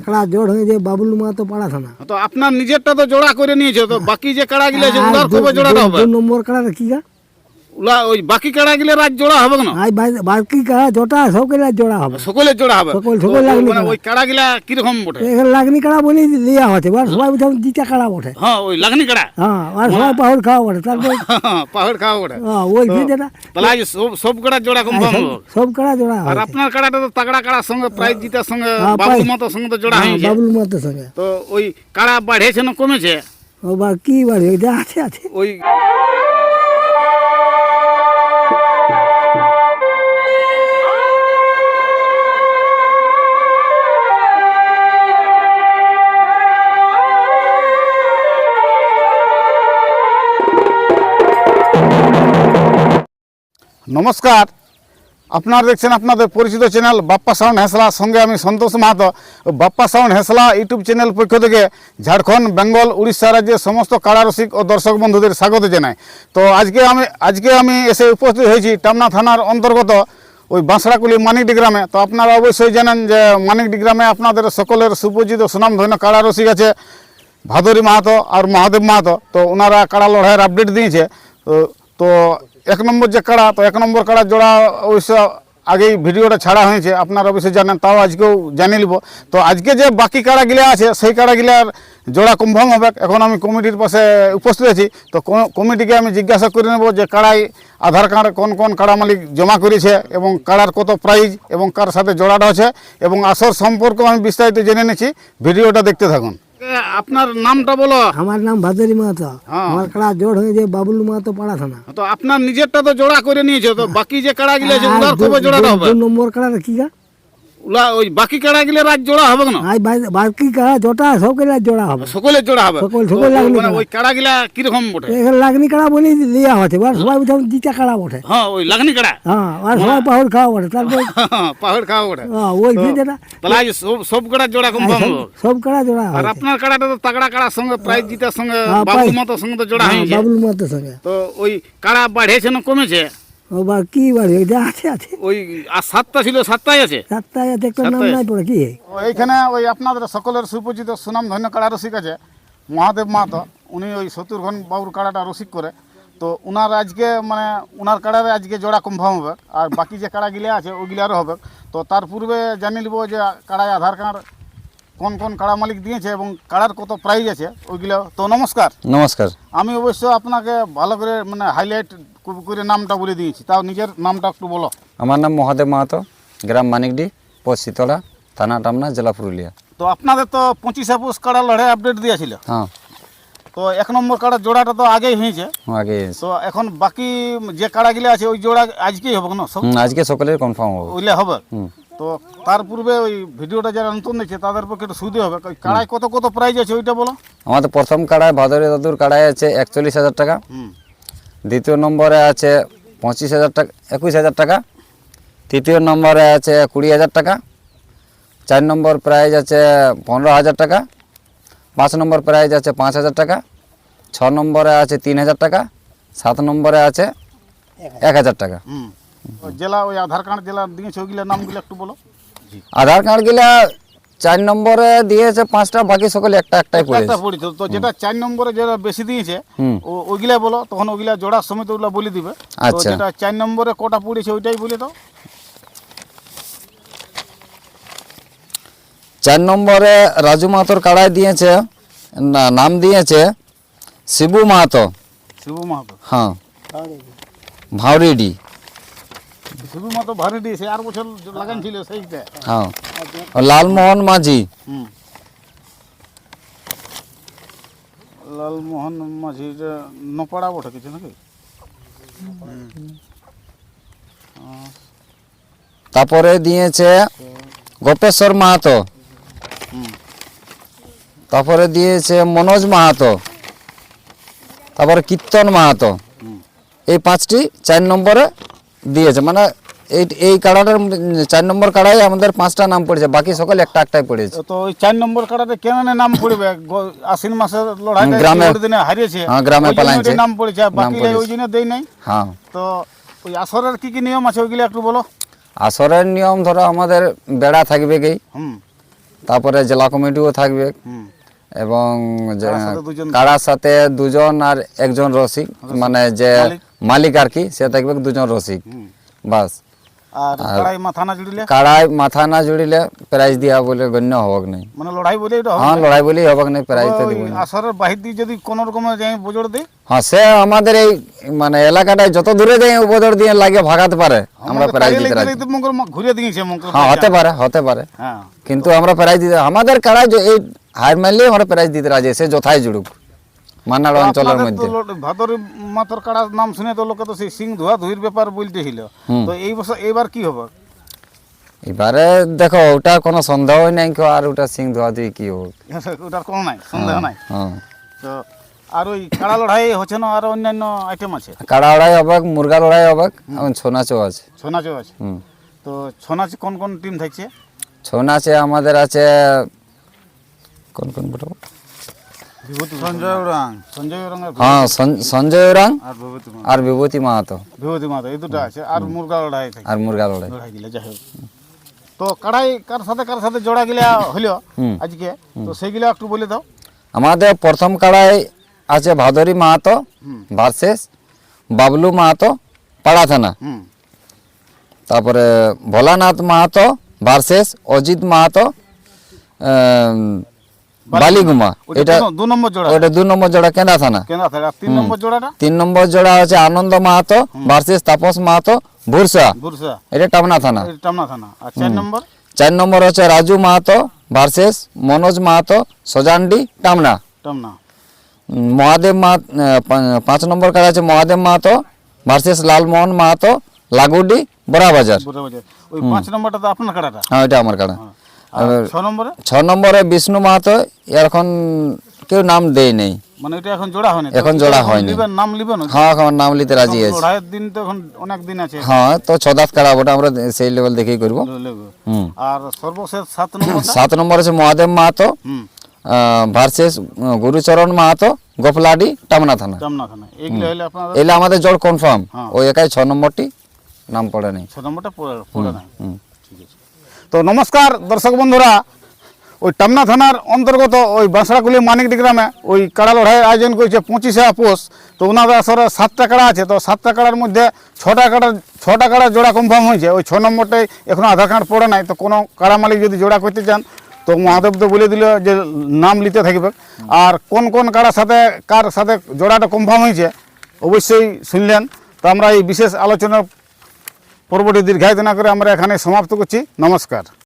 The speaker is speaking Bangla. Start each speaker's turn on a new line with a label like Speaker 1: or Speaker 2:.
Speaker 1: কাড়া জোড় হয়েছে বাবুল মাহাতো পাড়া থানা
Speaker 2: তো আপনার নিজেরটা তো জোড়া করে নিয়েছে তো বাকি যে কাড়া গিলে আছে
Speaker 1: আর
Speaker 2: উলার
Speaker 1: দু-
Speaker 2: কবে জোড়াটা হবে
Speaker 1: নম্বর কাড়াটা কি গা
Speaker 2: ওই বাকি কাড়া গিলে রাত জোড়া হবে না
Speaker 1: আই বাকি কাড়া জোটা সকলে জোড়া হবে।
Speaker 2: জোড়া হবে।
Speaker 1: সকল-
Speaker 2: তো
Speaker 1: সকল লাগনি
Speaker 2: মানে ওই কাড়া গিলা বটে?
Speaker 1: এখানে লাগনি কাড়া বলে লিয়া হচ্ছে এবার সবাই বুঝে দিটা কাড়া বটে।
Speaker 2: হ্যাঁ ওই লাগনি কাড়া?
Speaker 1: হ্যাঁ আর সবাই পাহুড় খাওয়া বটে তারপর
Speaker 2: পাহাড় খাওয়া বটে।
Speaker 1: হ্যাঁ, ওই যে
Speaker 2: সব সব কাড়া জোড়া হবে
Speaker 1: সব কাড়া জোড়া
Speaker 2: আর আপনার কাড়াটা তো তাগড়া কাড়ার সঙ্গে প্রাইজ জিতার সঙ্গে
Speaker 1: হ্যাঁ,
Speaker 2: মাতার সঙ্গে তো জোড়া
Speaker 1: হ্যাঁ, বাবুল সঙ্গে।
Speaker 2: তো ওই কাড়া বাড়েছে না কমেছে?
Speaker 1: ও বাড়ি? ওইটা আছে আছে।
Speaker 2: ওই নমস্কার। আপনারা দেখছেন আপনাদের পরিচিত চ্যানেল বাপ্পা সাউন্ড হেসলা। সঙ্গে আমি Santosh Mahato. Bappa sound Hesla YouTube channel পক্ষ থেকে ঝাড়খণ্ড, বেঙ্গল, উড়িষ্যা রাজ্যের সমস্ত কারারসিক ও দর্শক বন্ধুদের স্বাগত জানাই। তো আজকে আমি আজকে আমি এসে উপস্থিত হয়েছি টামনা থানার অন্তর্গত ওই বাঁশড়াকুলি মানিকডি গ্রামে। তো আপনারা অবশ্যই জানেন যে মানিকডি গ্রামে আপনাদের সকলের সুপরিচিত সুনামধন্য কারারসিক আছে ভাদরী মাহাতো আর মহাদেব মাহাতো। তো ওনারা কাড়া লড়াইয়ের আপডেট দিয়েছে। তো তো এক নম্বর যে কাড়া, তো এক নম্বর কাড়া জোড়া অবশ্য আগেই ভিডিওটা ছাড়া হয়েছে, আপনারা অবশ্যই জানেন, তাও আজকেও জানিয়ে নিব। তো আজকে যে বাকি কাড়াগুলো আছে, সেই কাড়াগুলার জোড়া কনফার্ম হবে। এখন আমি কমিটির পাশে উপস্থিত আছি, তো কমিটিকে আমি জিজ্ঞাসা করে নেব যে কাড়াই আধার কার্ড, কোন কোন কাড়া মালিক জমা করেছে এবং কাড়ার কত প্রাইজ এবং কার সাথে জোড়াটা আছে এবং আসর সম্পর্ক আমি বিস্তারিত জেনে নিচ্ছি। ভিডিওটা দেখতে থাকুন। আপনার নামটা বলো।
Speaker 1: আমার নাম ভাদরি মাহাতো।
Speaker 2: হ্যাঁ।
Speaker 1: আমার কাড়া জোড় হয়েছে বাবুল মাহাতো পাড়া থানা।
Speaker 2: তো আপনার নিজেরটা তো জোড়া করে নিয়েছে তো বাকি যে কাড়া গিলা আছে
Speaker 1: আর
Speaker 2: উলার জোড়াটা হবে।
Speaker 1: নম্বর কাড়া কি গা?
Speaker 2: উলা ওই বাকি কাড়া গিলে রাত জোড়া হবে না
Speaker 1: আই বাকি কাড়া জোটা সকলে জোড়া হবে।
Speaker 2: সকলের জোড়া হবে।
Speaker 1: সকল- সকল লাগনি
Speaker 2: মানে ওই কাড়া গিলা কীরকম বটে?
Speaker 1: এখানে লাগনি কাড়া বলে লিয়া হচ্ছে এবার সবাই বুঝে দিটা কাড়া বটে।
Speaker 2: হ্যাঁ ওই লাগনি কাড়া?
Speaker 1: হ্যাঁ আর সবাই পাহুড় খাওয়া বটে তারপর
Speaker 2: পাহাড় খাওয়া বটে।
Speaker 1: হ্যাঁ, ওই
Speaker 2: তাহলে আজ সব সব কাড়া জোড়া কনফার্ম
Speaker 1: সব কাড়া জোড়া
Speaker 2: আর আপনার কাড়াটা তো তাগড়া কাড়ার সঙ্গে প্রাইজ জিতার সঙ্গে
Speaker 1: হ্যাঁ,
Speaker 2: বাবু সঙ্গে তো জোড়া
Speaker 1: হ্যাঁ,
Speaker 2: হয়েছে।
Speaker 1: বাবুল সঙ্গে।
Speaker 2: তো ওই কাড়া বাড়েছে না কমেছে?
Speaker 1: ও বা কি বাড়ি? ওইটা আছে আছে।
Speaker 2: ওই আর সাতটা ছিল সাতটাই আছে?
Speaker 1: সাতটায় আছে একটা নাম নাই পড়ে কি?
Speaker 2: এইখানে ওই আপনাদের সকলের সুপরিচিত সুনাম ধন্য কাড়া রসিক আছে মহাদেব মাহাতো। উনি ওই শত্রুঘন বাবুর কাড়াটা রসিক করে। তো উনার আজকে মানে উনার কাড়ারে আজকে জোড়া কনফার্ম হবে আর বাকি যে কাড়া গিলা আছে ওইগুলারও হবে। তো তার পূর্বে জানিয়ে নিব যে কাড়ায় আধার কার্ড কোন কোন কাড়া মালিক দিয়েছে এবং কাড়ার কত প্রাইজ আছে ওইগুলো। তো নমস্কার।
Speaker 3: নমস্কার।
Speaker 2: আমি অবশ্য আপনাকে ভালো করে মানে হাইলাইট করে নামটা বলে দিয়েছি তাও নিজের নামটা একটু বলো।
Speaker 3: আমার নাম মহাদেব মাহাতো গ্রাম মানিকডি পোস্ট শীতলা থানা টামনা জেলা পুরুলিয়া।
Speaker 2: তো আপনাদের তো পঁচিশে পুষ কাড়া লড়াই আপডেট দিয়েছিল।
Speaker 3: হ্যাঁ।
Speaker 2: তো এক নম্বর কাড়ার জোড়াটা তো আগেই হয়েছে।
Speaker 3: আগে
Speaker 2: তো এখন বাকি যে কাড়াগুলো আছে ওই জোড়া আজকেই হবে না? সব
Speaker 3: হুম, আজকে সকলের কনফার্ম হবে।
Speaker 2: ওইলে হবে? তো তার পূর্বে ওই ভিডিওটা যারা নতুন দেখছে তাদের পক্ষে একটু সুবিধা হবে। কাড়ায় কত কত প্রাইজ আছে ওইটা বলো।
Speaker 3: আমাদের প্রথম কাড়ায় ভাদরে দাদুর কাড়ায় আছে একচল্লিশ হাজার টাকা।
Speaker 2: হুম।
Speaker 3: দ্বিতীয় নম্বরে আছে পঁচিশ হাজার টাকা একুশ হাজার টাকা। তৃতীয় নম্বরে আছে কুড়ি হাজার টাকা। চার নম্বর প্রাইজ আছে পনেরো হাজার টাকা। পাঁচ নম্বর প্রাইজ আছে পাঁচ হাজার টাকা। ছ নম্বরে আছে তিন হাজার টাকা। সাত নম্বরে আছে এক হাজার টাকা।
Speaker 2: জেলা ওই আধার কার্ড জেলা দিয়েছে ওইগুলোর নামগুলো একটু বলো।
Speaker 3: আধার কার্ড গিলা চার নম্বরে দিয়েছে পাঁচটা বাকি সকলে একটা একটাই
Speaker 2: একটা
Speaker 3: পড়েছে।
Speaker 2: তো যেটা চার নম্বরে যেটা বেশি দিয়েছে ওইগুলা বলো তখন ওইগুলা জোড়ার সময় তো ওগুলা বলে দিবে। তো
Speaker 3: আচ্ছা।
Speaker 2: যেটা চার নম্বরে কটা পড়েছে ওইটাই বলে দাও।
Speaker 3: চার নম্বরে রাজু মাহাতোর কাড়ায় দিয়েছে না নাম দিয়েছে শিবু মাহাতো।
Speaker 2: শিবু মাহাতো।
Speaker 3: হ্যাঁ। ভাউরিডি
Speaker 2: শিবু মাহাতো দিয়েছে আর বছর লাগান ছিল সেইটা।
Speaker 3: হ্যাঁ। লালমোহন মাঝি।
Speaker 2: হুম। লালমোহন মাঝি নপাড়া বটে কিছু নাকি?
Speaker 3: তারপরে দিয়েছে গোপেশ্বর মাহাতো। তারপরে দিয়েছে মনোজ মাহাতো। তারপরে কীর্তন মাহাতো। এই পাঁচটি চার নম্বরে দিয়েছে। মানে এই এই কাড়াটার চার নম্বর কাড়ায় আমাদের পাঁচটা নাম পড়েছে বাকি সকল একটা একটাই পড়েছে।
Speaker 2: তো ওই চার নম্বর কাড়াতে কেন নাম পড়বে? আশ্বিন মাসের লড়াই
Speaker 3: গ্রামে-
Speaker 2: দিনে হারিয়েছে।
Speaker 3: হ্যাঁ, গ্রামে পালাইছে।
Speaker 2: নাম পড়েছে বাকি ওই জন্য দেই নাই।
Speaker 3: হ্যাঁ।
Speaker 2: তো ওই আসরের কি কি নিয়ম আছে ওইগুলো একটু বলো।
Speaker 3: আসরের নিয়ম ধরো আমাদের বেড়া থাকবে কি
Speaker 2: হুম।
Speaker 3: তারপরে জেলা কমিটিও থাকবে। এবং
Speaker 2: কাড়ার সাথে দুজন-
Speaker 3: আর একজন রসিক মানে যে
Speaker 2: মালিক।
Speaker 3: আর কি সে থাকবে দুজন রসিক। বাস।
Speaker 2: আর কাড়াই মাথা না জুড়িলে?
Speaker 3: কাড়াই মাথা না জুড়িলে প্রাইজ দিয়া বলে গণ্য হবক নাই।
Speaker 2: মানে লড়াই বলে এটা
Speaker 3: হ্যাঁ লড়াই বলেই হবক নাই প্রাইজ তো দিব
Speaker 2: আসরের বাহির দিয়ে যদি কোনো রকমের যাই বোজড় দেয়
Speaker 3: হ্যাঁ সে আমাদের এই মানে এলাকাটায় যত দূরে যাই দিয়ে লাগে ভাগাতে পারে আমরা প্রাইজ দিতে রাজি।
Speaker 2: ঘুরে দিয়েছে
Speaker 3: হ্যাঁ হতে পারে হতে পারে। কিন্তু আমরা প্রাইজ দিতে আমাদের কাড়াই এই হার মারলেই আমরা প্রাইজ দিতে রাজি সে যথাই জুড়ুক। মান্নাড় অঞ্চলের মধ্যে।
Speaker 2: ভাদরি মাতর কাড়ার নাম শুনে তো লোকে তো সেই সিং ধোয়া ধুইর ব্যাপার বলতেছিল। তো এই বছর এবার কি হবে?
Speaker 3: এবারে দেখো ওটা কোনো সন্দেহ নাই আর ওটা সিং ধোয়া দিয়ে কি হোক।
Speaker 2: ওটার কোনো নাই সন্দেহ নাই।
Speaker 3: হ্যাঁ।
Speaker 2: তো আর ওই কাড়া লড়াই হচ্ছে না আর অন্যান্য আইটেম আছে?
Speaker 3: কাড়া লড়াই হবে মুরগা লড়াই হবে এবং ছৌ নাচও আছে।
Speaker 2: ছৌ নাচও আছে। তো ছৌ নাচ কোন কোন টিম থাকছে?
Speaker 3: ছৌ নাচে আমাদের আছে কোন কোন বলব
Speaker 2: সঞ্জয় আর
Speaker 3: হ্যাঁ সঞ্জয় ওরাং
Speaker 2: আর বিভূতি মা
Speaker 3: আর বিভূতি মাহাতো।
Speaker 2: বিভূতি মাতা এই দুটো আছে। আর মুরগা লড়াই থাকে।
Speaker 3: আর মুরগা লড়াই।
Speaker 2: লড়াই। গিলা যাই তো কাড়াই কার সাথে কার সাথে জোড়া গিলা হইল আজকে? তো সেইগুলা একটু বলে দাও।
Speaker 3: আমাদের প্রথম কাড়াই আছে ভাদরি মাহাতো ভার্সেস বাবলু মাহাতো পাড়া থানা। তারপরে ভোলানাথ মাহাতো ভার্সেস অজিত মাহাতো বালিগুমা। এটা
Speaker 2: দু- নম্বর জোড়া।
Speaker 3: ওটা দু নম্বর জোড়া কেনা থানা?
Speaker 2: কেনা আর তিন নম্বর জোড়াটা?
Speaker 3: তিন নম্বর জোড়া হচ্ছে আনন্দ মাহাতো ভার্সেস তাপস মাহাতো ভুরসা
Speaker 2: বুরসা।
Speaker 3: এটা টামনা থানা।
Speaker 2: টামনা থানা। আর চার নম্বর?
Speaker 3: চার নম্বর হচ্ছে রাজু মাহাতো ভার্সেস মনোজ মাহাতো সজান্ডি টামনা।
Speaker 2: টামনা।
Speaker 3: মহাদেব মা পাঁচ নম্বর কার্ড আছে মহাদেব মাহাতো ভার্সেস লালমোহন মাহাতো লাগুডি বড়াবাজার।
Speaker 2: বুড়া বাজার ওই পাঁচ নম্বরটা তো আপনার কাড়াটা?
Speaker 3: হ্যাঁ এটা আমার কাড়া।
Speaker 2: আর ছ নম্বরে?
Speaker 3: বিষ্ণু মাহাতো এখন কেউ নাম দেয় নেই।
Speaker 2: মানে এটা এখন জোড়া হয়নি।
Speaker 3: এখন জোড়া হয়নি।
Speaker 2: নাম লিবেন?
Speaker 3: হ্যাঁ নাম লিতে রাজি আছে।
Speaker 2: লড়াইয়ের দিন তো এখন অনেক দিন আছে।
Speaker 3: হ্যাঁ তো ছদাত কাড়া ওটা আমরা সেই লেভেল দেখেই করব।
Speaker 2: আর সর্বশেষ সাত
Speaker 3: নম্বর আছে মহাদেব মাহাতো ভার্সেস গুরুচরণ মাহাতো গোপলাডি টামনা থানা।
Speaker 2: টামনা থানা। এইগুলো হলে আপনাদের
Speaker 3: এলে আমাদের জল কনফার্ম
Speaker 2: হ্যাঁ।
Speaker 3: ওই একাই ছ নম্বরটি নাম পড়ে নেই।
Speaker 2: ছ নম্বরটা পড়ে পড়ে না। তো নমস্কার, দর্শক বন্ধুরা। ওই টামনা থানার অন্তর্গত ওই বাঁশড়াকুলি মানিকডি গ্রামে ওই কাড়া লড়াইয়ের আয়োজন করেছে পঁচিশে আপোষ। তো ওনাদের আসলে সাতটা কাড়া আছে, তো সাতটা কাড়ার মধ্যে ছটা কাড়া ছটা কাড়া জোড়া কনফার্ম হয়েছে। ওই ছ নম্বরটাই এখনও আধার কার্ড পড়ে নাই, তো কোনো কাড়া মালিক যদি জোড়া করতে চান, তো মহাদেব তো বলে দিল যে নাম নিতে থাকবে। আর কোন কোন কাড়ার সাথে, কার সাথে জোড়াটা কনফার্ম হয়েছে, অবশ্যই শুনলেন। তো আমরা এই বিশেষ আলোচনা পর্বটি দীর্ঘায়িত না করে আমরা এখানে সমাপ্ত করছি। নমস্কার।